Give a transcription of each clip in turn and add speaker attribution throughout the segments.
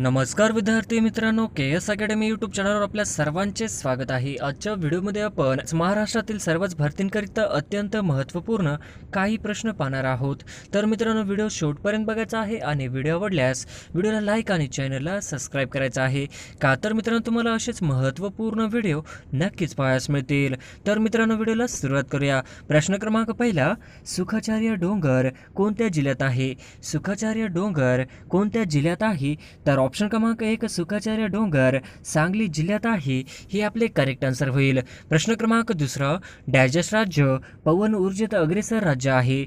Speaker 1: नमस्कार विद्यार्थी मित्रांनो के एस अकॅडमी यूट्यूब चॅनलवर आपल्या सर्वांचे स्वागत आहे. आजच्या व्हिडिओमध्ये आपण महाराष्ट्रातील सर्वच भरतींकरिता अत्यंत महत्त्वपूर्ण काही प्रश्न पाहणार आहोत. तर मित्रांनो व्हिडिओ शेवटपर्यंत बघायचा आहे आणि व्हिडिओ आवडल्यास व्हिडिओला लाईक आणि चॅनलला सबस्क्राईब करायचं आहे. का तर मित्रांनो तुम्हाला असेच महत्त्वपूर्ण व्हिडिओ नक्कीच पाहायस मिळतील. तर मित्रांनो व्हिडिओला सुरुवात करूया. प्रश्न क्रमांक पहिला सुखाचार्य डोंगर कोणत्या जिल्ह्यात आहे? सुखाचार्य डोंगर कोणत्या जिल्ह्यात आहे? तर ऑप्शन क्रमांक एक सुखाचार्य डोंगर सांगली जिल्ह्यात आहे हे आपले करेक्ट आन्सर होईल. प्रश्न क्रमांक दुसरा डॅजस राज्य पवन ऊर्जेत अग्रेसर राज्य आहे.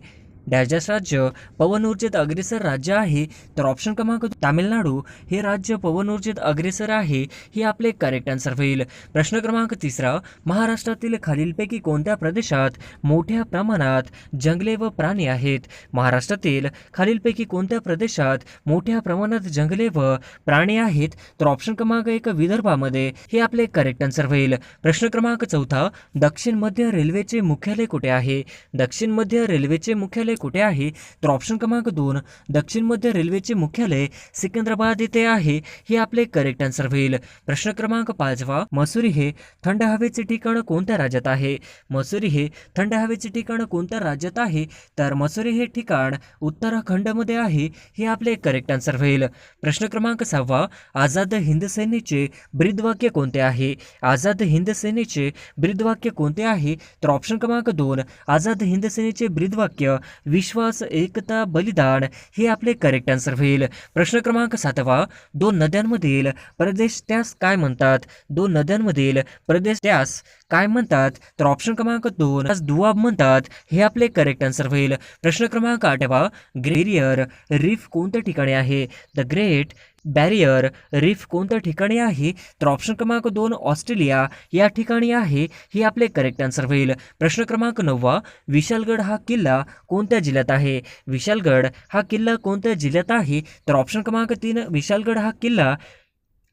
Speaker 1: डॅजस राज्य पवन ऊर्जेत अग्रेसर राज्य आहे तर ऑप्शन क्रमांक तामिळनाडू हे राज्य पवन ऊर्जेत अग्रेसर आहे हे आपले करेक्ट आन्सर होईल. प्रश्न क्रमांक तिसरा महाराष्ट्रातील खालीलपैकी कोणत्या प्रदेशात मोठ्या प्रमाणात जंगले व प्राणी आहेत? महाराष्ट्रातील खालीलपैकी कोणत्या प्रदेशात मोठ्या प्रमाणात जंगले व प्राणी आहेत? तर ऑप्शन क्रमांक एक विदर्भामध्ये हे आपले करेक्ट आन्सर होईल. प्रश्न क्रमांक चौथा दक्षिण मध्य रेल्वेचे मुख्यालय कुठे आहे? दक्षिण मध्य रेल्वेचे मुख्यालय कुठे आहे? तर ऑप्शन क्रमांक दोन दक्षिण मध्य रेल्वेचे मुख्यालय सिकंदराबाद येथे आहे हे आपले करेक्ट आन्सर होईल. प्रश्न क्रमांक पाचवा मसुरी हे थंड हवेचे ठिकाण कोणत्या राज्यात आहे? मसुरी हे थंड हवेचे ठिकाण कोणत्या राज्यात आहे? तर मसुरी हे ठिकाण उत्तराखंडमध्ये आहे हे आपले करेक्ट आन्सर होईल. प्रश्न क्रमांक सहावा आझाद हिंद सेनेचे ब्रीदवाक्य कोणते आहे? आझाद हिंद सेनेचे ब्रीदवाक्य कोणते आहे? तर ऑप्शन क्रमांक दोन आझाद हिंद सेनेचे ब्रीदवाक्य विश्वास एकता बलिदान हे आपले करेक्ट आन्सर होईल. प्रश्न क्रमांक सातवा दोन नद्यांमधील प्रदेश त्यास काय म्हणतात? दोन नद्यांमधील प्रदेश त्यास काय म्हणतात? तर ऑप्शन क्रमांक दोन दुआब म्हणतात. हे आपले करेक्ट आन्सर होईल. प्रश्न क्रमांक आठवा ग्रेरियर रीफ कोणत्या ठिकाणी आहे? द ग्रेट बॅरियर रीफ कोणत्या ठिकाणी आहे? तर ऑप्शन क्रमांक दोन ऑस्ट्रेलिया या ठिकाणी आहे. हे आपले करेक्ट आन्सर होईल. प्रश्न क्रमांक नववा विशालगड हा किल्ला कोणत्या जिल्ह्यात आहे? विशालगड हा किल्ला कोणत्या जिल्ह्यात आहे? तर ऑप्शन क्रमांक तीन विशालगड हा किल्ला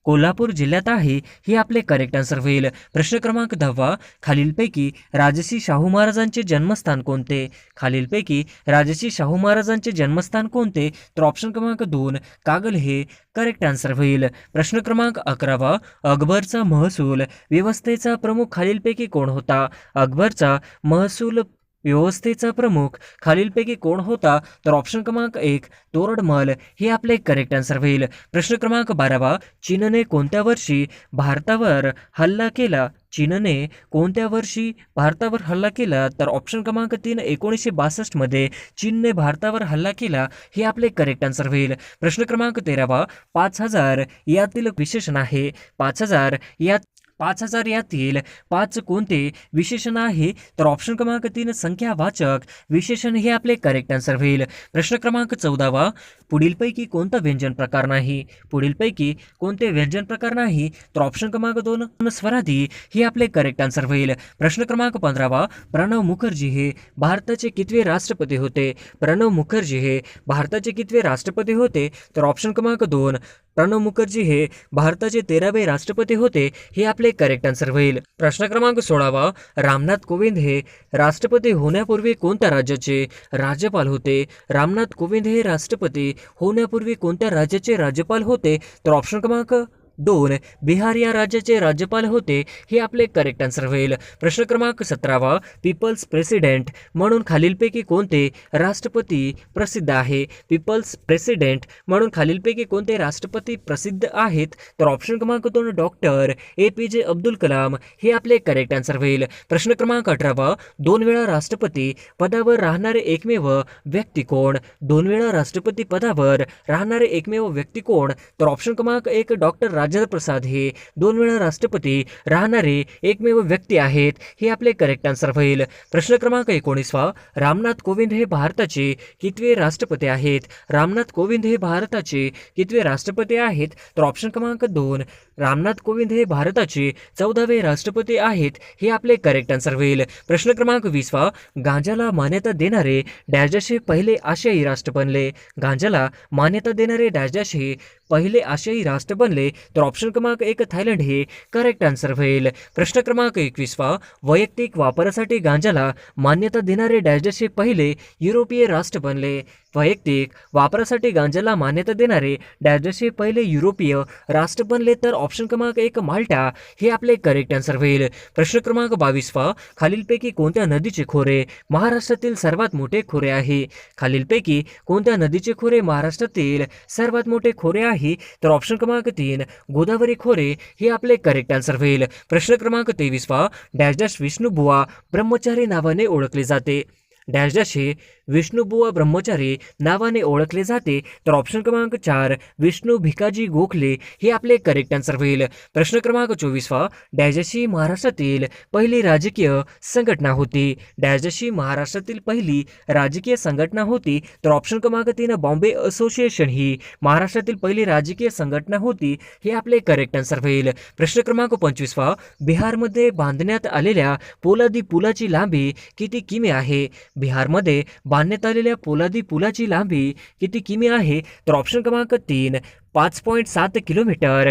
Speaker 1: कोल्हापूर जिल्ह्यात आहे हे आपले करेक्ट आन्सर होईल. प्रश्न क्रमांक दहावा खालीलपैकी राजसी शाहू महाराजांचे जन्मस्थान कोणते? खालीलपैकी राजसी शाहू महाराजांचे जन्मस्थान कोणते? तर ऑप्शन क्रमांक दोन कागल हे करेक्ट आन्सर होईल. प्रश्न क्रमांक अकरावा अकबरचा महसूल व्यवस्थेचा प्रमुख खालीलपैकी कोण होता? अकबरचा महसूल व्यवस्थेचा प्रमुख. खालीलपैकी कोण होता? तर ऑप्शन क्रमांक एक तोरडमल. हे आपले करेक्ट आन्सर होईल. प्रश्न क्रमांक बारावा चीनने कोणत्या वर्षी भारतावर हल्ला केला? चीनने कोणत्या वर्षी भारतावर हल्ला केला? तर ऑप्शन क्रमांक तीन एकोणीसशे बासष्टमध्ये चीनने भारतावर हल्ला केला. हे आपले करेक्ट आन्सर होईल. प्रश्न क्रमांक तेरावा पाच हजार यातील विशेषण आहे. पाच हजार यात पाच हजार यातील पाच कोणते? विशेषण आहे. तर ऑप्शन क्रमांक तीन संख्यावाचक विशेषण हे आपले करेक्ट आन्सर होईल. प्रश्न क्रमांक चौदावा. पुढीलपैकी कोणता व्यंजन प्रकार नाही? पुढीलपैकी कोणते व्यंजन प्रकार नाही? तर ऑप्शन क्रमांक दोन स्वराधी हे आपले करेक्ट आन्सर होईल. प्रश्न क्रमांक पंधरावा. प्रणव मुखर्जी हे भारताचे कितवे राष्ट्रपती होते? प्रणव मुखर्जी हे भारताचे कितवे राष्ट्रपती होते? तर ऑप्शन क्रमांक दोन. प्रणव मुखर्जी हे भारताचे तेरावे राष्ट्रपती होते. हे आपले करेक्ट आन्सर होईल. प्रश्न क्रमांक सोळावा रामनाथ कोविंद हे राष्ट्रपती होण्यापूर्वी कोणत्या राज्याचे राज्यपाल होते? रामनाथ कोविंद हे राष्ट्रपती होण्यापूर्वी कोणत्या राज्याचे राज्यपाल होते? तर ऑप्शन क्रमांक दोन बिहार या राज्याचे राज्यपाल होते हे आपले करेक्ट आन्सर होईल. प्रश्न क्रमांक सतरावा पीपल्स प्रेसिडेंट म्हणून खालीलपैकी कोणते राष्ट्रपती प्रसिद्ध आहे? पीपल्स प्रेसिडेंट म्हणून खालीलपैकी कोणते राष्ट्रपती प्रसिद्ध आहेत? तर ऑप्शन क्रमांक दोन डॉक्टर ए पी जे अब्दुल कलाम हे आपले करेक्ट आन्सर होईल. प्रश्न क्रमांक अठरावा दोन वेळा राष्ट्रपती पदावर राहणारे एकमेव व्यक्ती कोण? दोन वेळा राष्ट्रपती पदावर राहणारे एकमेव व्यक्ती कोण? तर ऑप्शन क्रमांक एक डॉक्टर राजेंद्र प्रसाद हे दोन वेळा राष्ट्रपती राहणारे एकमेव व्यक्ती आहेत हे आपले करेक्ट आन्सर होईल. प्रश्न क्रमांक एकोणीसवा रामनाथ कोविंद हे भारताचे कितवे राष्ट्रपती आहेत? रामनाथ कोविंद हे भारताचे कितवे राष्ट्रपती आहेत? तर ऑप्शन क्रमांक दोन रामनाथ कोविंद हे भारताचे चौदावे राष्ट्रपती आहेत हे आपले करेक्ट आन्सर होईल. प्रश्न क्रमांक वीसवा गांजाला मान्यता देणारे डॅजशे पहिले आशियाई राष्ट्र बनले. गांजाला मान्यता देणारे डॅजशे पहिले आशियाई राष्ट्र बनले तर ऑप्शन क्रमांक एक थायलंड हे करेक्ट आन्सर होईल. प्रश्न क्रमांक एकवीसवा वैयक्तिक वापरासाठी गांजाला मान्यता देणारे डॅजचे पहिले युरोपीय राष्ट्र बनले. वैयक्तिक वापरासाठी गांजाला मान्यता देणारे डॅश पहिले युरोपीय राष्ट्र बनले तर ऑप्शन क्रमांक एक माल्टा हे आपले करेक्ट आन्सर होईल. प्रश्न क्रमांक बावीसवा खालीलपैकी कोणत्या नदीचे खोरे महाराष्ट्रातील सर्वात मोठे खोरे आहे? खालीलपैकी कोणत्या नदीचे खोरे महाराष्ट्रातील सर्वात मोठे खोरे आहे? तर ऑप्शन क्रमांक तीन गोदावरी खोरे हे आपले करेक्ट आन्सर होईल. प्रश्न क्रमांक तेवीसवा डॅश डॅश विष्णुबुवा ब्रह्मचारी नावाने ओळखले जाते. डॅश डॅश हे विष्णुबुवा ब्रह्मचारी नावाने ओळखले जाते. तर ऑप्शन क्रमांक चार विष्णू भिकाजी गोखले हे आपले करेक्ट आन्सर होईल. प्रश्न क्रमांक चोवीसवा डॅजशी महाराष्ट्रातील पहिली राजकीय संघटना होती. डॅजशी महाराष्ट्रातील पहिली राजकीय संघटना होती. तर ऑप्शन क्रमांक तीन बॉम्बे असोसिएशन ही महाराष्ट्रातील पहिली राजकीय संघटना होती हे आपले करेक्ट आन्सर होईल. प्रश्न क्रमांक पंचवीसवा बिहारमध्ये बांधण्यात आलेल्या पोलादी पुलाची लांबी किती किमी आहे? बिहारमध्ये बांधण्यात आलेल्या पोलादी पुलाची लांबी किती किमी आहे? तर ऑप्शन क्रमांक तीन पाच पॉईंट सात किलोमीटर.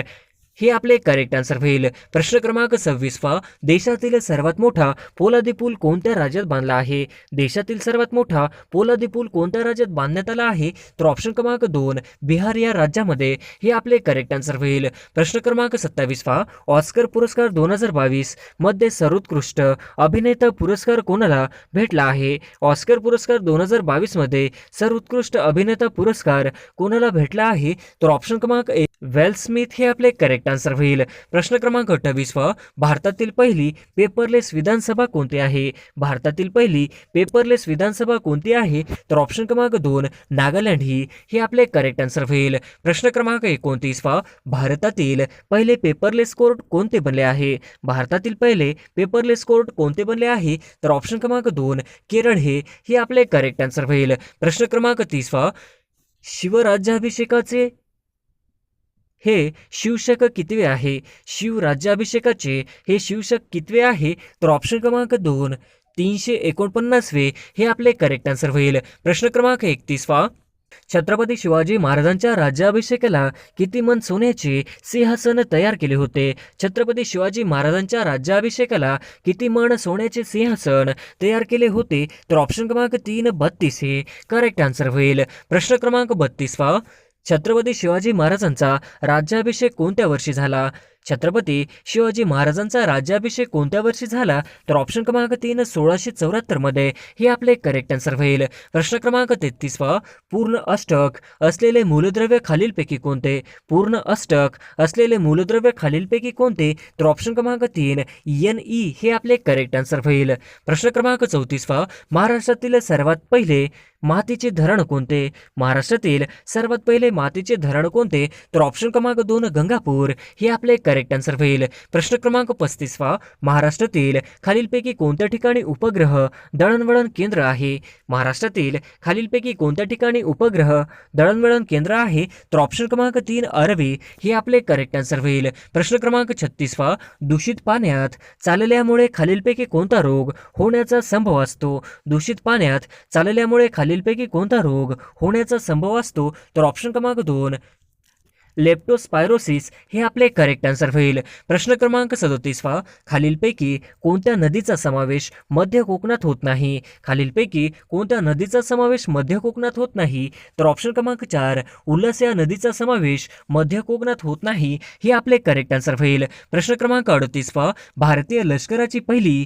Speaker 1: हे आपले करेक्ट आन्सर होईल. प्रश्न क्रमांक सव्वीसवा देशातील सर्वात मोठा पोलादी पूल कोणत्या राज्यात बांधला आहे? देशातील सर्वात मोठा पोलादी पूल कोणत्या राज्यात बांधण्यात आला आहे? तर ऑप्शन क्रमांक दोन बिहार या राज्यामध्ये हे आपले करेक्ट आन्सर होईल. प्रश्न क्रमांक सत्तावीसवा ऑस्कर पुरस्कार दोन हजार बावीसमध्ये सर्वोत्कृष्ट अभिनेता पुरस्कार कोणाला भेटला आहे? ऑस्कर पुरस्कार दोन हजार बावीसमध्ये सर्वोत्कृष्ट अभिनेता पुरस्कार कोणाला भेटला आहे? तर ऑप्शन क्रमांक एक वेल स्मिथ हे आपले करेक्ट आन्सर होईल. प्रश्न क्रमांक अठ्ठावीसवा भारतातील पहिली पेपरलेस विधानसभा कोणती आहे? भारतातील पहिली पेपरलेस विधानसभा कोणती आहे? तर ऑप्शन क्रमांक दोन नागालँड ही हे आपले करेक्ट आन्सर होईल. प्रश्न क्रमांक एकोणतीसवा भारतातील पहिले पेपरलेस कोर्ट कोणते बनले आहे? भारतातील पहिले पेपरलेस कोर्ट कोणते बनले आहे? तर ऑप्शन क्रमांक दोन केरळ हे हे आपले करेक्ट आन्सर होईल. प्रश्न क्रमांक तीसवा शिवराज्याभिषेकाचे हे शिवशक कितवे आहे? शिवराज्याभिषेकाचे हे शिवशक कितवे आहे? तर ऑप्शन क्रमांक दोन तीनशे एकोणपन्नासवे हे आपले करेक्ट आन्सर होईल. प्रश्न क्रमांक एकतीसवा. छत्रपती शिवाजी महाराजांच्या राज्याभिषेकाला किती मन सोन्याचे सिंहासन तयार केले होते? छत्रपती शिवाजी महाराजांच्या राज्याभिषेकाला किती मन सोन्याचे सिंहासन तयार केले होते? तर ऑप्शन क्रमांक तीन बत्तीस हे करेक्ट आन्सर होईल. प्रश्न क्रमांक बत्तीसवा. छत्रपती शिवाजी महाराजांचा राज्याभिषेक कोणत्या वर्षी झाला? छत्रपती शिवाजी महाराजांचा राज्याभिषेक कोणत्या वर्षी झाला? तर ऑप्शन क्रमांक तीन सोळाशे चौऱ्याहत्तरमध्ये हे आपले करेक्ट आन्सर होईल. प्रश्न क्रमांक तेहतीसवा पूर्ण अष्टक असलेले मूलद्रव्य खालीलपैकी कोणते? पूर्ण अष्टक असलेले मूलद्रव्य खालीलपैकी कोणते? तर ऑप्शन क्रमांक तीन एन ई हे आपले करेक्ट आन्सर होईल. प्रश्न क्रमांक चौतीसवा महाराष्ट्रातील सर्वात पहिले मातीचे धरण कोणते? महाराष्ट्रातील सर्वात पहिले मातीचे धरण कोणते? तर ऑप्शन क्रमांक दोन गंगापूर. हे आपले करेक्ट आन्सर होईल. प्रश्न क्रमांक पस्तीसवा. महाराष्ट्रातील खालीलपैकी कोणत्या ठिकाणी उपग्रह दळणवळण केंद्र आहे? महाराष्ट्रातील खालीलपैकी कोणत्या ठिकाणी उपग्रह दळणवळण केंद्र आहे? तर ऑप्शन क्रमांक तीन अरबी. हे आपले करेक्ट आन्सर होईल. प्रश्न क्रमांक छत्तीसवा. दूषित पाण्यात चालल्यामुळे खालीलपैकी कोणता रोग होण्याचा संभव असतो? दूषित पाण्यात चालल्यामुळे खाली खालीलपैकी कोणता रोग होण्याचा संभव असतो तर ऑप्शन क्रमांक दोन लेप्टोस्पायरोसिस हे आपले करेक्ट आन्सर होईल. प्रश्न क्रमांक सदोतीसवा खालीलपैकी कोणत्या नदीचा समावेश मध्य कोकणात होत नाही? खालीलपैकी कोणत्या नदीचा समावेश मध्य कोकणात होत नाही? तर ऑप्शन क्रमांक चार उल्हास या नदीचा समावेश मध्य कोकणात होत नाही हे आपले करेक्ट आन्सर होईल. प्रश्न क्रमांक अडतीसवा भारतीय लष्कराची पहिली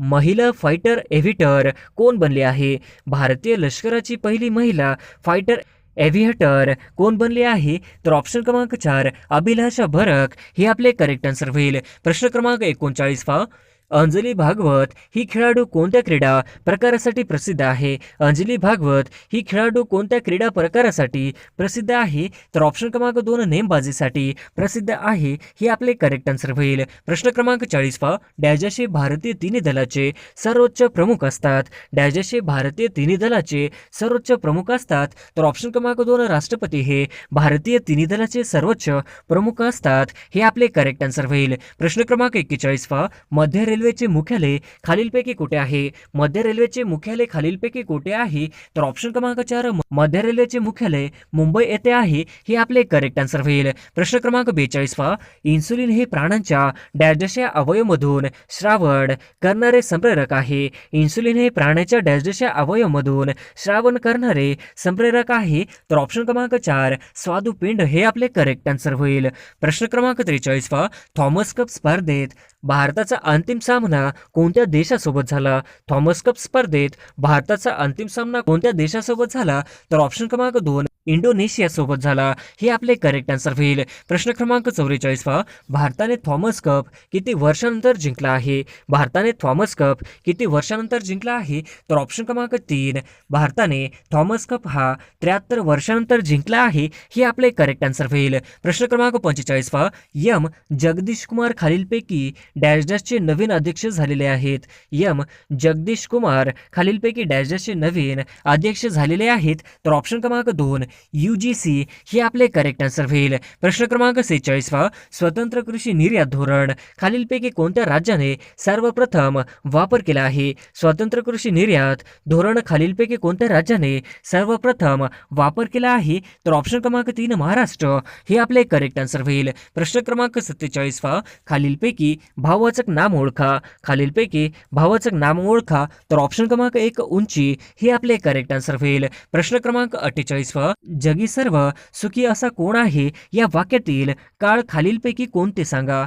Speaker 1: महिला फायटर एव्हिटर कोण बनली आहे? भारतीय लष्कराची पहिली महिला फायटर एव्हिएटर कोण बनले आहे? तर ऑप्शन क्रमांक चार अभिलाषा भरक हे आपले करेक्ट आन्सर होईल. प्रश्न क्रमांक एकोणचाळीस एकोणचाळीसवा अंजली भागवत ही खेळाडू कोणत्या क्रीडा प्रकारासाठी प्रसिद्ध आहे? अंजली भागवत ही खेळाडू कोणत्या क्रीडा प्रकारासाठी प्रसिद्ध आहे? तर ऑप्शन क्रमांक दोन नेमबाजीसाठी प्रसिद्ध आहे हे आपले करेक्ट आन्सर होईल. प्रश्न क्रमांक चाळीसवा डॅजाशे भारतीय तिन्ही दलाचे सर्वोच्च प्रमुख असतात. डॅजाशे भारतीय तिन्ही दलाचे सर्वोच्च प्रमुख असतात. तर ऑप्शन क्रमांक दोन राष्ट्रपती हे भारतीय तिन्ही दलाचे सर्वोच्च प्रमुख असतात हे आपले करेक्ट आन्सर होईल. प्रश्न क्रमांक एक्केचाळीसवा मध्य रेल्वे रेल्वेचे मुख्यालय खालीलपैकी कुठे आहे? मध्य रेल्वेचे मुख्यालय खालीलपैकी कुठे आहे? तर ऑप्शन क्रमांक चार मध्य रेल्वेचे मुख्यालय मुंबई येथे आहे हे आपले करेक्ट आन्सर होईल. प्रश्न क्रमांक बेचाळीस वा इन्सुलिन हे प्राण्यांच्या डॅशडशा अवयवमधून श्रावण करणारे संप्रेरक आहे. इन्सुलिन हे प्राण्याच्या डॅशडशा अवयवमधून श्रावण करणारे संप्रेरक आहे. तर ऑप्शन क्रमांक चार स्वादुपिंड हे आपले करेक्ट आन्सर होईल. प्रश्न क्रमांक त्रेचाळीस वा थॉमस कप स्पर्धेत भारताचा अंतिम सामना कोणत्या देशासोबत झाला? थॉमस कप स्पर्धेत भारताचा अंतिम सामना कोणत्या देशासोबत झाला? तर ऑप्शन क्रमांक दोन इंडोनेशियासोबत झाला. हे आपले करेक्ट आन्सर होईल. प्रश्न क्रमांक चौवेचाळीस वा भारताने थॉमस कप किती वर्षानंतर जिंकला आहे? भारताने थॉमस कप किती वर्षानंतर जिंकला आहे? तर ऑप्शन क्रमांक तीन. भारताने थॉमस कप हा त्र्याहत्तर वर्षानंतर जिंकला आहे? हे आपले करेक्ट आन्सर होईल. प्रश्न क्रमांक पंचेचाळीस वा यम जगदीश कुमार खालीलपैकी डॅश डॅशचे नवीन अध्यक्ष झालेले आहेत. यम जगदीश कुमार खालीलपैकी डॅश डॅशचे नवीन अध्यक्ष झालेले आहेत. तर ऑप्शन क्रमांक दोन. यू जी सी हे आपले करेक्ट आन्सर होईल प्रश्न क्रमांक सेहेचाळीसवा स्वतंत्र कृषी निर्यात धोरण. खालीलपैकी कोणत्या राज्याने सर्वप्रथम वापर केला आहे? स्वतंत्र कृषी निर्यात धोरण खालीलपैकी कोणत्या राज्याने सर्वप्रथम वापर केला आहे? तर ऑप्शन क्रमांक तीन महाराष्ट्र. हे आपले करेक्ट आन्सर होईल प्रश्न क्रमांक सत्तेचाळीसवा खालीलपैकी भाववाचक नाम ओळखा. खालीलपैकी भाववाचक नाम ओळखा. तर ऑप्शन क्रमांक एक उंची. हे आपले करेक्ट आन्सर होईल प्रश्न क्रमांक अठ्ठेचाळीसवा जगी सर्व सुखी असा कोण आहे या वाक्यातील काळ खालीलपैकी कोणते सांगा?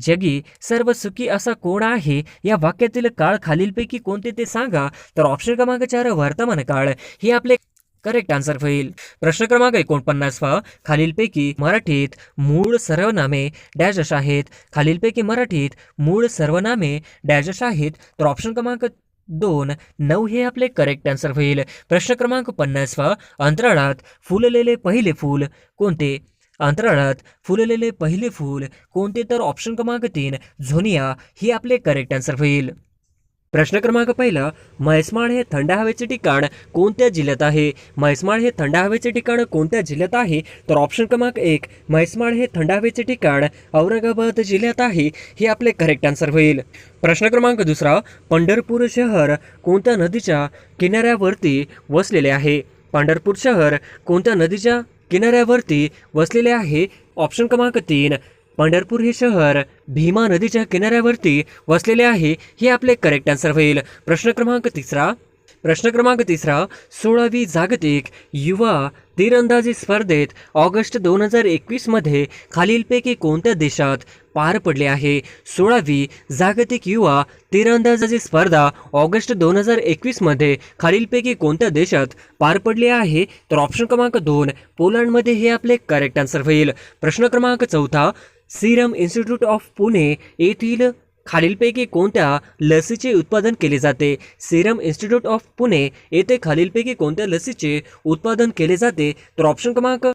Speaker 1: जगी सर्व सुखी असा कोण आहे या वाक्यातील काळ खालीलपैकी कोणते ते सांगा? तर ऑप्शन क्रमांक चार वर्तमान काळ. हे आपले करेक्ट आन्सर होईल. प्रश्न क्रमांक एकोणपन्नासवा खालीलपैकी मराठीत मूळ सर्वनामे डॅश आहेत. खालीलपैकी मराठीत मूळ सर्वनामे डॅश आहेत. तर ऑप्शन क्रमांक दोन नऊ हे आपले करेक्ट आन्सर होईल. प्रश्न क्रमांक पन्नासवा अंतराळात फुललेले पहिले फूल कोणते? अंतराळात फुललेले पहिले फूल कोणते? तर ऑप्शन क्रमांक तीन झोनिया हे आपले करेक्ट आन्सर होईल. प्रश्न क्रमांक पहिला म्हैसमाळ हे थंड हवेचे ठिकाण कोणत्या जिल्ह्यात आहे? म्हैसमाळ हे थंड हवेचे ठिकाण कोणत्या जिल्ह्यात आहे? तर ऑप्शन क्रमांक एक म्हैसमाळ हे थंड हवेचे ठिकाण औरंगाबाद जिल्ह्यात आहे हे आपले करेक्ट आन्सर होईल. प्रश्न क्रमांक दुसरा पंढरपूर शहर कोणत्या नदीच्या किनाऱ्यावरती वसलेले आहे? पंढरपूर शहर कोणत्या नदीच्या किनाऱ्यावरती वसलेले आहे? ऑप्शन क्रमांक तीन पंढरपूर हे शहर भीमा नदीच्या किनाऱ्यावरती वसलेले आहे हे आपले करेक्ट आन्सर होईल. प्रश्न क्रमांक तिसरा. प्रश्न क्रमांक तिसरा. सोळावी जागतिक युवा तीरंदाजी स्पर्धेत ऑगस्ट दोन हजार एकवीसमध्ये खालीलपैकी कोणत्या देशात पार पडले आहे? सोळावी जागतिक युवा तीरंदाजी स्पर्धा ऑगस्ट दोन हजार एकवीसमध्ये खालीलपैकी कोणत्या देशात पार पडले आहे? तर ऑप्शन क्रमांक दोन पोलंडमध्ये हे आपले करेक्ट आन्सर होईल. प्रश्न क्रमांक चौथा. सीरम इन्स्टिट्यूट ऑफ पुणे येथील खालीलपैकी कोणत्या लसीचे उत्पादन केले जाते? सिरम इन्स्टिट्यूट ऑफ पुणे येथे खालीलपैकी कोणत्या लसीचे उत्पादन केले जाते? तर ऑप्शन क्रमांक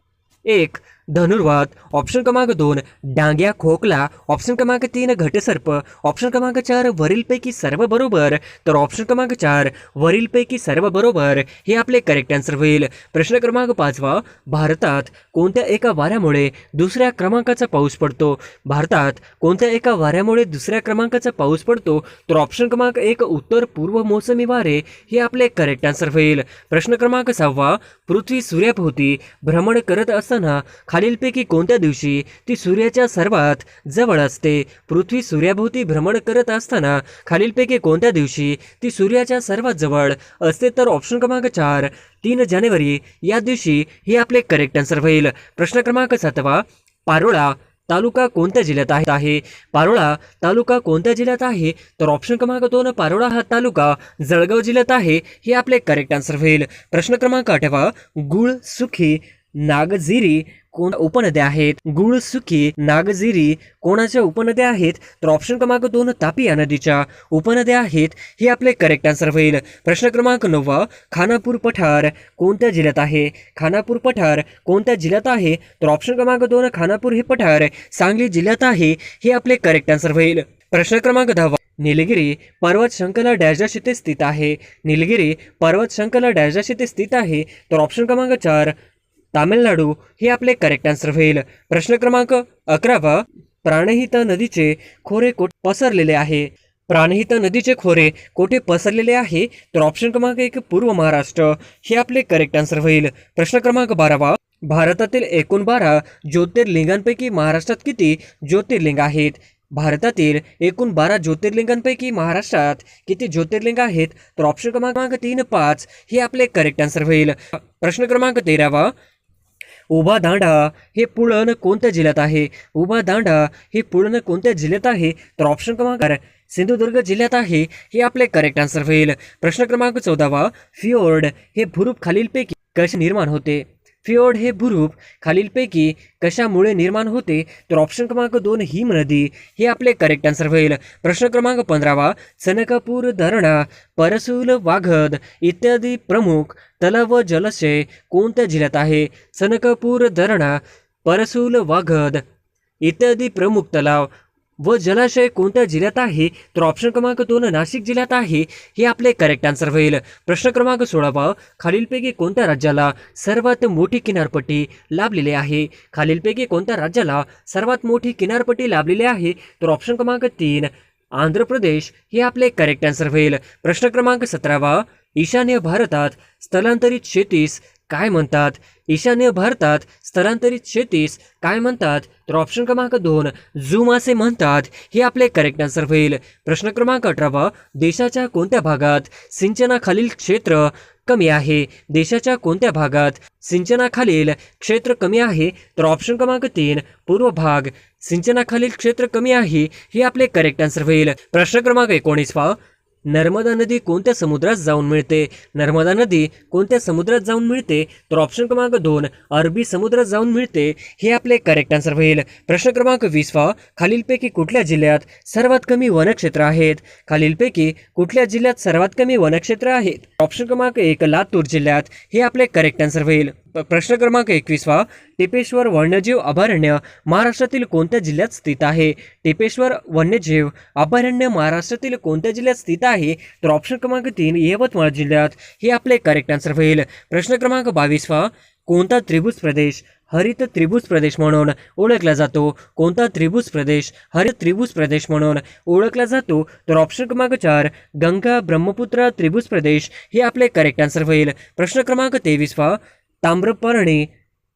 Speaker 1: एक धनुर्वात ऑप्शन क्रमांक दोन डांग्या खोकला ऑप्शन क्रमांक तीन घटसर्प ऑप्शन क्रमांक चार वरीलपैकी सर्व बरोबर. तर ऑप्शन क्रमांक चार वरीलपैकी सर्व बरोबर. हे आपले करेक्ट आन्सर होईल. प्रश्न क्रमांक पाचवा भारतात कोणत्या एका वाऱ्यामुळे दुसऱ्या क्रमांकाचा पाऊस पडतो? भारतात कोणत्या एका वाऱ्यामुळे दुसऱ्या क्रमांकाचा पाऊस पडतो? तर ऑप्शन क्रमांक एक उत्तर पूर्व मोसमी वारे. हे आपले करेक्ट आन्सर होईल. प्रश्न क्रमांक सहावा पृथ्वी सूर्याभोवती भ्रमण करत असताना खालीलपैकी कोणत्या दिवशी ती सूर्याच्या सर्वात जवळ असते? पृथ्वी सूर्याभोवती भ्रमण करत असताना खालीलपैकी कोणत्या दिवशी ती सूर्याच्या सर्वात जवळ असते? तर ऑप्शन क्रमांक चार तीन जानेवारी. या दिवशी हे आपले करेक्ट आन्सर होईल. प्रश्न क्रमांक सातवा पारोळा तालुका कोणत्या जिल्ह्यात आहे? आहे. पारोळा तालुका कोणत्या जिल्ह्यात आहे? तर ऑप्शन क्रमांक दोन पारोळा हा तालुका जळगाव जिल्ह्यात आहे. हे आपले करेक्ट आन्सर होईल. प्रश्न क्रमांक आठवा गुळ सुखी नागझिरी कोण उपनद्या आहेत? गुळसुखी नागझिरी कोणाच्या उपनद्या आहेत? तर ऑप्शन क्रमांक दोन तापी या नदीच्या उपनद्या आहेत. हे आपले करेक्ट आन्सर होईल. प्रश्न क्रमांक नववा खानापूर पठार कोणत्या जिल्ह्यात आहे? खानापूर पठार कोणत्या जिल्ह्यात आहे? तर ऑप्शन क्रमांक दोन खानापूर हे पठार सांगली जिल्ह्यात आहे. हे आपले करेक्ट आन्सर होईल. प्रश्न क्रमांक दहावा निलगिरी पर्वत शंकला डॅशडॅश येथे स्थित आहे. निलगिरी पर्वत शंकला डॅशडॅश येथे स्थित आहे. तर ऑप्शन क्रमांक चार तामिळनाडू हे आपले करेक्ट आन्सर होईल. प्रश्न क्रमांक अकरावा प्राणहिता नदीचे खोरे कोट पसरलेले आहे? प्राणहिता नदीचे खोरे कोठे पसरलेले आहे? तर ऑप्शन क्रमांक एक पूर्व महाराष्ट्र. हे आपले करेक्ट आन्सर होईल. प्रश्न क्रमांक बारावा भारतातील एकूण बारा ज्योतिर्लिंगांपैकी महाराष्ट्रात किती ज्योतिर्लिंग आहेत? भारतातील एकूण बारा ज्योतिर्लिंगांपैकी महाराष्ट्रात किती ज्योतिर्लिंग आहेत? तर ऑप्शन क्रमांक तीन पाच हे आपले करेक्ट आन्सर होईल. प्रश्न क्रमांक तेरावा उभा दांडा हे पुळण कोणत्या जिल्ह्यात आहे? उभा दांडा हे पुळण कोणत्या जिल्ह्यात आहे? तर ऑप्शन क्रमांक सिंधुदुर्ग जिल्ह्यात आहे. हे आपले करेक्ट आन्सर होईल. प्रश्न क्रमांक चौदावा फिओर्ड हे भुरूप खालीलपैकी कसे निर्माण होते? फिओर्ड हे भुरूप खालीलपैकी कशामुळे निर्माण होते? तर ऑप्शन क्रमांक दोन हिम नदी. हे आपले करेक्ट आन्सर होईल. प्रश्न क्रमांक पंधरावा सनकापूर धरणा परसूल वाघद इत्यादी प्रमुख तलाव व जलाशय कोणत्या जिल्ह्यात आहे? सनकापूर धरणा परसूल वाघद इत्यादी प्रमुख तलाव व जलाशय कोणत्या जिल्ह्यात आहे? तर ऑप्शन क्रमांक दोन नाशिक जिल्ह्यात आहे. हे आपले करेक्ट आन्सर होईल. प्रश्न क्रमांक सोळावा खालीलपैकी कोणत्या राज्याला सर्वात मोठी किनारपट्टी लाभलेली आहे? खालीलपैकी कोणत्या राज्याला सर्वात मोठी किनारपट्टी लाभलेली आहे? तर ऑप्शन क्रमांक तीन आंध्र प्रदेश. हे आपले करेक्ट आन्सर होईल. प्रश्न क्रमांक सतरावा ईशान्य भारतात स्थलांतरित शेतीस काय म्हणतात? ईशान्य भारतात स्थलांतरित शेतीस काय म्हणतात? तर ऑप्शन क्रमांक दोन झूम असे म्हणतात. हे आपले करेक्ट आन्सर होईल. प्रश्न क्रमांक अठरावा देशाच्या कोणत्या भागात सिंचनाखालील क्षेत्र कमी आहे? देशाच्या कोणत्या भागात सिंचनाखालील क्षेत्र कमी आहे? तर ऑप्शन क्रमांक तीन पूर्व भाग सिंचनाखालील क्षेत्र कमी आहे. हे आपले करेक्ट आन्सर होईल. प्रश्न क्रमांक एकोणीसवा नर्मदा नदी कोणत्या समुद्रात जाऊन मिळते? नर्मदा नदी कोणत्या समुद्रात जाऊन मिळते? तर ऑप्शन क्रमांक दोन अरबी समुद्रात जाऊन मिळते हे आपले करेक्ट आन्सर होईल. प्रश्न क्रमांक वीसवा खालीलपैकी कुठल्या जिल्ह्यात सर्वात कमी वनक्षेत्र आहेत? खालीलपैकी कुठल्या जिल्ह्यात सर्वात कमी वनक्षेत्र आहेत? ऑप्शन क्रमांक एक लातूर जिल्ह्यात हे आपले करेक्ट आन्सर होईल. प्रश्न क्रमांक एकवीसवा टिपेश्वर वन्यजीव अभयारण्य महाराष्ट्रातील कोणत्या जिल्ह्यात स्थित आहे? टिपेश्वर वन्यजीव अभयारण्य महाराष्ट्रातील कोणत्या जिल्ह्यात स्थित आहे? तर ऑप्शन क्रमांक तीन यवतमाळ जिल्ह्यात. हे आपले करेक्ट आन्सर होईल. प्रश्न क्रमांक बावीसवा कोणता त्रिभुज प्रदेश? हरित त्रिभुज प्रदेश म्हणून ओळखला जातो. कोणता त्रिभुज प्रदेश? हरित त्रिभुज प्रदेश म्हणून ओळखला जातो. तर ऑप्शन क्रमांक चार गंगा ब्रह्मपुत्र त्रिभुज प्रदेश. हे आपले करेक्ट आन्सर होईल. प्रश्न क्रमांक तेवीसवा ताम्रपर्णी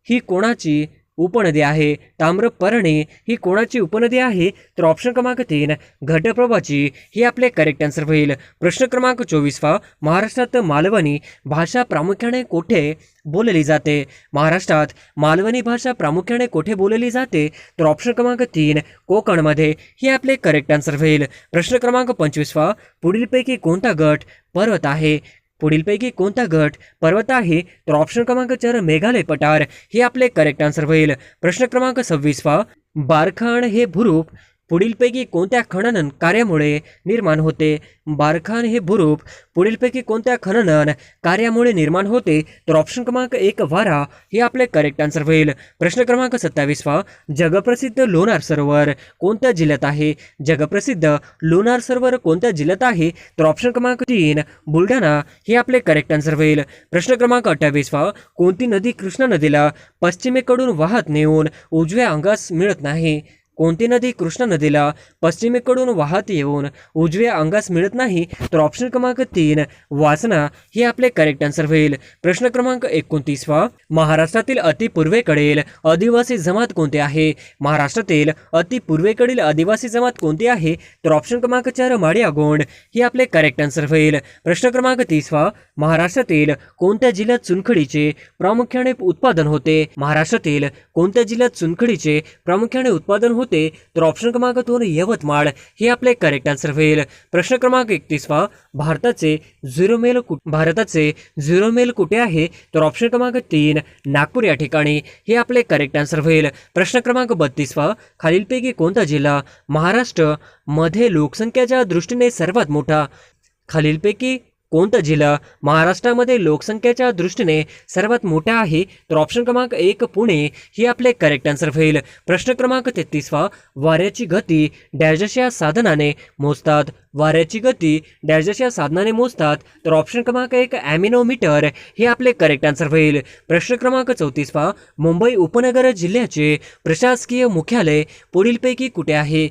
Speaker 1: ही कोणाची उपनदी आहे? ताम्रपर्णी ही कोणाची उपनदी आहे? तर ऑप्शन क्रमांक तीन घटप्रभाची ही आपले करेक्ट आन्सर होईल. प्रश्न क्रमांक चोवीसवा महाराष्ट्रात मालवणी भाषा प्रामुख्याने कोठे बोलली जाते? महाराष्ट्रात मालवणी भाषा प्रामुख्याने कोठे बोलली जाते? तर ऑप्शन क्रमांक तीन कोकणमध्ये हे आपले करेक्ट आन्सर होईल. प्रश्न क्रमांक पंचवीसवा पुढीलपैकी कोणता गट पर्वत आहे? पुढीलपैकी कोणता गट पर्वत आहे तर ऑप्शन क्रमांक चार मेघालय पठार. हे आपले करेक्ट आन्सर होईल. प्रश्न क्रमांक सव्वीसवा बारखाण हे भूरूप पुढीलपैकी कोणत्या खनन कार्यामुळे निर्माण होते? बारखान हे भुरूप पुढीलपैकी कोणत्या खनन कार्यामुळे निर्माण होते? तर ऑप्शन क्रमांक एक वारा हे आपले करेक्ट आन्सर होईल. प्रश्न क्रमांक सत्तावीसवा जगप्रसिद्ध लोणार सरोवर कोणत्या जिल्ह्यात आहे? जगप्रसिद्ध लोणार सरोवर कोणत्या जिल्ह्यात आहे? तर ऑप्शन क्रमांक तीन बुलढाणा हे आपले करेक्ट आन्सर होईल. प्रश्न क्रमांक अठ्ठावीसवा कोणती नदी कृष्णा नदीला पश्चिमेकडून वाहत नेऊन उजव्या अंगास मिळत नाही? कोणती नदी कृष्णा नदीला पश्चिमेकडून वाहत येऊन उजव्या अंगास मिळत नाही तर ऑप्शन क्रमांक तीन वासना हे आपले करेक्ट आन्सर होईल. प्रश्न क्रमांक एकोणतीसवा महाराष्ट्रातील अति पूर्वेकडील आदिवासी जमात कोणती आहे? महाराष्ट्रातील अति पूर्वेकडील आदिवासी जमात कोणती आहे? तर ऑप्शन क्रमांक चार माडिया गोंड हे आपले करेक्ट आन्सर होईल. प्रश्न क्रमांक तीसवा महाराष्ट्रातील कोणत्या जिल्ह्यात चुनखडीचे प्रामुख्याने उत्पादन होते? महाराष्ट्रातील कोणत्या जिल्ह्यात चुनखडीचे प्रामुख्याने उत्पादन होते? तर ऑप्शन क्रमांक दोन यवतमाळ. हे आपले करेक्ट आन्सर होईल. प्रश्न क्रमांक एकतीसवा भारताचे झिरो मेल कु भारताचे झिरो मेल कुठे आहे? तर ऑप्शन क्रमांक तीन नागपूर या ठिकाणी. हे आपले करेक्ट आन्सर होईल. प्रश्न क्रमांक बत्तीसवा खालीलपैकी कोणता जिल्हा महाराष्ट्रमध्ये लोकसंख्येच्या दृष्टीने सर्वात मोठा? खालीलपैकी कोणता जिल्हा महाराष्ट्रामध्ये लोकसंख्येच्या दृष्टीने सर्वात मोठा आहे? तर ऑप्शन क्रमांक एक पुणे. ही आपले करेक्ट आन्सर होईल प्रश्न क्रमांक तेहतीसवा वाऱ्याची गती डॅश या साधनाने मोजतात. वाऱ्याची गती डॅश या साधनाने मोजतात. तर ऑप्शन क्रमांक एक ॲमिनोमीटर हे आपले करेक्ट आन्सर होईल प्रश्न क्रमांक चौतीसवा मुंबई उपनगर जिल्ह्याचे प्रशासकीय मुख्यालय पुढीलपैकी कुठे आहे?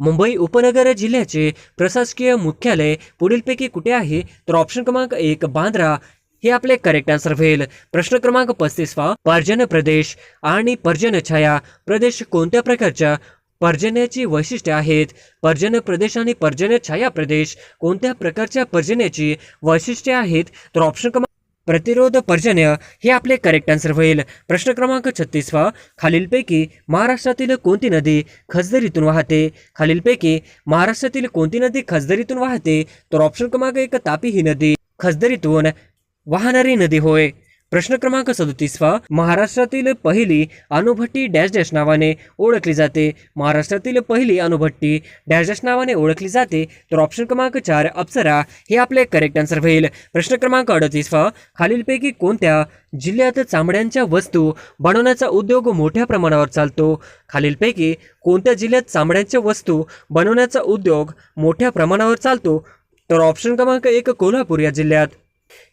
Speaker 1: मुंबई उपनगर जिल्ह्याचे प्रशासकीय मुख्यालय पुढीलपैकी कुठे आहे? तर ऑप्शन क्रमांक एक बांद्रा. हे आपले करेक्ट आन्सर होईल. प्रश्न क्रमांक पस्तीसवा पर्जन प्रदेश आणि पर्जन छाया. प्रदेश कोणत्या प्रकारच्या पर्जन्याची वैशिष्ट्ये आहेत? पर्जन्य प्रदेश आणि पर्जन्य छाया प्रदेश कोणत्या प्रकारच्या पर्जन्याची वैशिष्ट्ये आहेत? तर ऑप्शन क्रमांक प्रतिरोध पर्जन्य हे आपले करेक्ट आन्सर होईल. प्रश्न क्रमांक छत्तीसवा. खालीलपैकी महाराष्ट्रातील कोणती नदी खसदरीतून वाहते? खालीलपैकी महाराष्ट्रातील कोणती नदी खसदरीतून वाहते? तर ऑप्शन क्रमांक एक तापी ही नदी खसदरीतून वाहणारी नदी होय. प्रश्न क्रमांक सदोतीसवा महाराष्ट्रातील पहिली अणुभट्टी डॅश डॅश नावाने ओळखली जाते. महाराष्ट्रातील पहिली अणुभट्टी डॅश डॅश नावाने ओळखली जाते. तर ऑप्शन क्रमांक चार अप्सरा हे आपले करेक्ट आन्सर होईल. प्रश्न क्रमांक अडतीसवा खालीलपैकी कोणत्या जिल्ह्यात चामड्यांच्या वस्तू बनवण्याचा उद्योग मोठ्या प्रमाणावर चालतो? खालीलपैकी कोणत्या जिल्ह्यात चामड्यांच्या वस्तू बनवण्याचा उद्योग मोठ्या प्रमाणावर चालतो? तर ऑप्शन क्रमांक एक कोल्हापूर या जिल्ह्यात.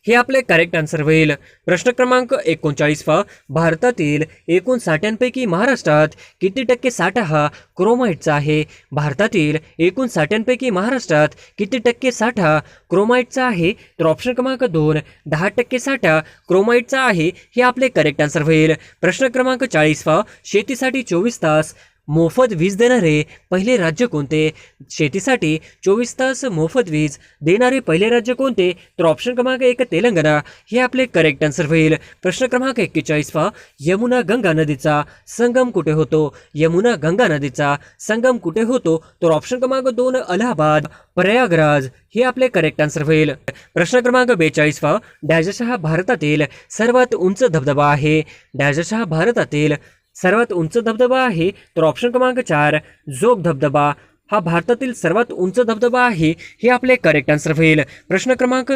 Speaker 1: हे आपले करेक्ट आन्सर होईल. प्रश्न क्रमांक एकोणचाळीसवा भारतातील एकूण साठ्यांपैकी महाराष्ट्रात किती टक्के साठा हा क्रोमाइटचा आहे? भारतातील एकूण साठ्यांपैकी महाराष्ट्रात किती टक्के साठा क्रोमाइटचा आहे? तर ऑप्शन क्रमांक दोन दहा टक्के साठा क्रोमाइटचा आहे हे आपले करेक्ट आन्सर होईल. प्रश्न क्रमांक चाळीसवा शेतीसाठी चोवीस तास मोफत वीज देणारे पहिले राज्य कोणते? शेतीसाठी चोवीस तास मोफत वीज देणारे पहिले राज्य कोणते? तर ऑप्शन क्रमांक एक तेलंगणा. हे आपले करेक्ट आन्सर होईल. प्रश्न क्रमांक एक्केचाळीसवा यमुना गंगा नदीचा संगम कुठे होतो? यमुना गंगा नदीचा संगम कुठे होतो? तर ऑप्शन क्रमांक दोन अलाहाबाद प्रयागराज. हे आपले करेक्ट आन्सर होईल. प्रश्न क्रमांक बेचाळीसवा डॅजशहा भारतातील सर्वात उंच धबधबा आहे. डॅजशहा भारतातील सर्वात उंच धबधबा आहे तर ऑप्शन क्रमांक चार जोग धबधबा. हा भारतातील सर्वात उंच धबधबा आहे हे आपले करेक्ट आन्सर होईल प्रश्न क्रमांक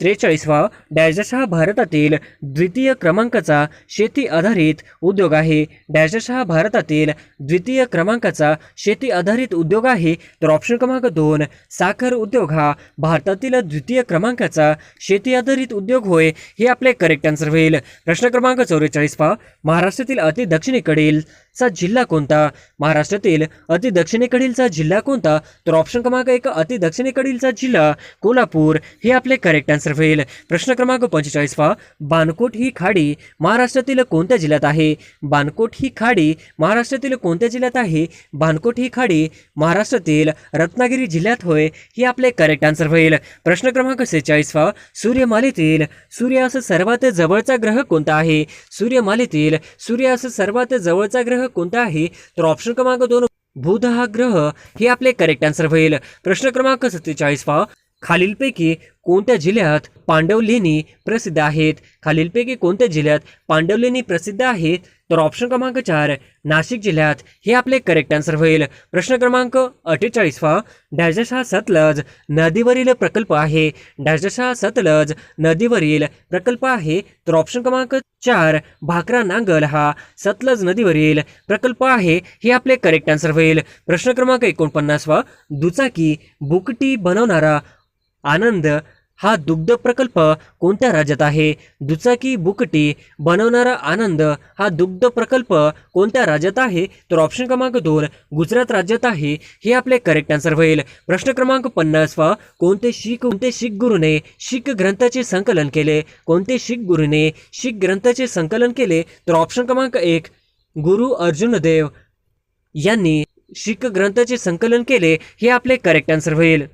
Speaker 1: त्रेचाळीसवा डॅजश हा भारतातील द्वितीय क्रमांकाचा शेती आधारित उद्योग आहे. डॅजश हा भारतातील द्वितीय क्रमांकाचा शेती आधारित उद्योग आहे. तर ऑप्शन क्रमांक दोन साखर उद्योग हा भारतातील द्वितीय क्रमांकाचा शेती आधारित उद्योग होय हे आपले करेक्ट आन्सर होईल. प्रश्न क्रमांक चौवेचाळीसवा महाराष्ट्रातील अति दक्षिणेकडील चा जिल्हा कोणता? महाराष्ट्रातील अति दक्षिणेकडीलचा जिल्हा कोणता? तर ऑप्शन क्रमांक एक अति दक्षिणेकडीलचा जिल्हा कोल्हापूर. हे आपले करेक्ट आन्सर होईल. प्रश्न क्रमांक पंचेचाळीस पंचेचाळीसवा बानकोट ही खाडी महाराष्ट्रातील कोणत्या जिल्ह्यात आहे? बानकोट ही खाडी महाराष्ट्रातील कोणत्या जिल्ह्यात आहे? बानकोट ही खाडी महाराष्ट्रातील रत्नागिरी जिल्ह्यात होय. हे आपले करेक्ट आन्सर होईल. प्रश्न क्रमांक सेहेचाळीस सेहेचाळीसवा सूर्यमालेतील सूर्यास सर्वात जवळचा ग्रह कोणता आहे? सूर्यमालेतील सूर्यास सर्वात जवळचा ग्रह कोणता आहे तर ऑप्शन क्रमांक दोन बुध हा ग्रह हे आपले करेक्ट आन्सर होईल. प्रश्न क्रमांक सत्तेचाळीस सत्तेचाळीसवा खालीलपैकी कोणत्या जिल्ह्यात पांडवलेणी प्रसिद्ध आहेत? खालीलपैकी कोणत्या जिल्ह्यात पांडवलेणी प्रसिद्ध आहेत? तर ऑप्शन क्रमांक चार नाशिक जिल्ह्यात हे आपले करेक्ट आन्सर होईल. प्रश्न क्रमांक अठ्ठेचाळीसवा डॅजश हा सतलज नदीवरील प्रकल्प आहे. डॅजश हा सतलज नदीवरील प्रकल्प आहे. तर ऑप्शन क्रमांक चार भाकरा नांगल हा सतलज नदीवरील प्रकल्प आहे. हे आपले करेक्ट आन्सर होईल. प्रश्न क्रमांक एकोणपन्नासवा दुचाकी बुकटी बनवणारा आनंद हा दुग्ध प्रकल्प कोणत्या राज्यात आहे? दुचाकी बुकटी बनवणारा आनंद हा दुग्ध प्रकल्प कोणत्या राज्यात आहे? तर ऑप्शन क्रमांक दोन गुजरात राज्यात आहे. हे आपले करेक्ट आन्सर होईल. प्रश्न क्रमांक पन्नासवा कोणते शीख कोणते शीख गुरुने शीख ग्रंथाचे संकलन केले? कोणते शीख गुरुने शीख ग्रंथाचे संकलन केले? तर ऑप्शन क्रमांक एक गुरु अर्जुन देव यांनी शीख ग्रंथाचे संकलन केले. हे आपले करेक्ट आन्सर होईल.